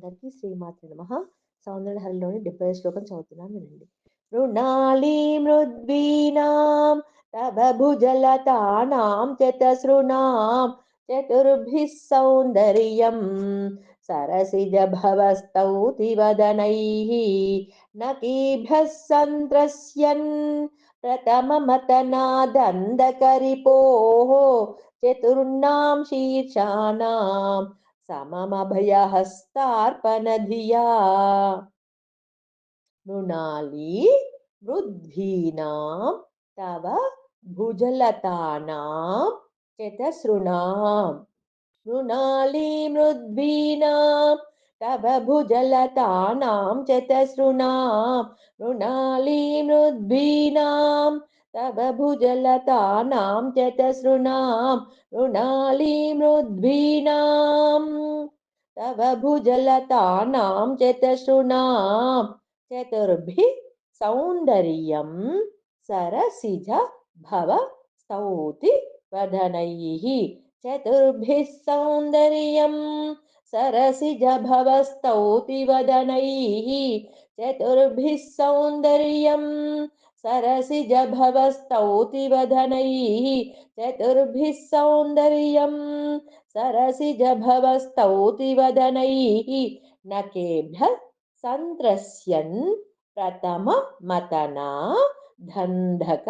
అందరికీ శ్రీమాత్రి నమ సౌందర్యహరిలోని డెబ్బై శ్లోకం చదువుతున్నాను వినండి మృణాళీ మృద్వీనాం తవ భుజలతానాం చతసృణాం చతుర్భిः సౌందర్యం सरसिजभवस्तौतिवदनैः नकीभ्यः सन्त्रस्यन् प्रथममतनादन्दकरिपोः चतुर्णां शीर्षाणां सममभयहस्तार्पणधिया। मृद्भीनां तव भुजलतानां मृणाली मृद्भीनां तव भुजलतानां चतसृणां मृणाली मृद्भीनां तव भुजलतानां चतसृणां मृणाली मृद्भीनां तव भुजलतानां चतसृणां चतुर्भिः सौन्दर्यं सरसिज भव स्तौति वदनैः चतुर्भिः सौन्दर्यं सरसिज भवस्तौति वदनैः चतुर्भिः सौन्दर्यं सरसिज भवस्तौति वदनैः चतुर्भिः सौन्दर्यं सरसिज भवस्तौति वदनैः नकेभ्यः सन्त्रस्यन् प्रथममतना धन्धक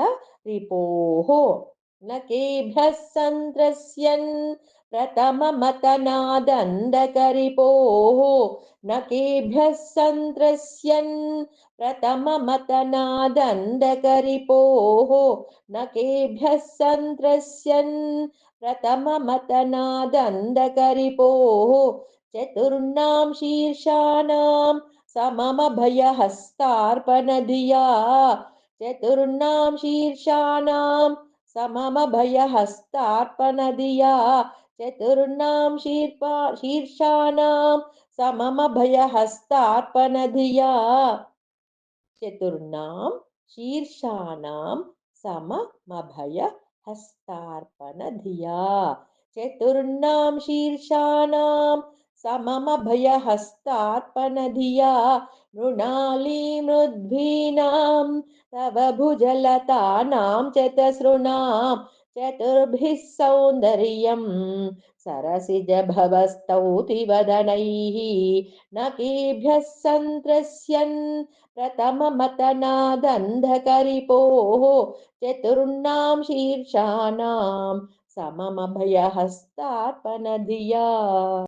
रिपोः नकेभ्यः सन्त्रस्यन् प्रथममतनादन्दकरिपोः नकेभ्यः सन्त्रस्यन् प्रथममतनादन्दकरिपोः नकेभ्यः सन्त्रस्यन् प्रथममतनादन्दकरिपोः चतुर्णां शीर्षाणां सममभयहस्तार्पणधिया। चतुर्णां शीर्षाणां सममभयहस्तार्पणधिया चतुर्णां शीर्पा शीर्षाणां सममभयहस्तार्पणधिया चतुर्णां शीर्षाणां सममभयहस्तार्पणधिया चतुर्णां शीर्षाणां सममभयहस्तार्पणधिया मृणाली मृद्भीनां, तव भुजलतानां चतसृणां, चतुर्भिः सौन्दर्यं सरसिज भवस्तौति वदनैः नकीभ्यः सन्त्रस्यन्, प्रथममतनादन्धकरिपोः, चतुर्णां शीर्षाणां सममभयहस्तार्पणधिया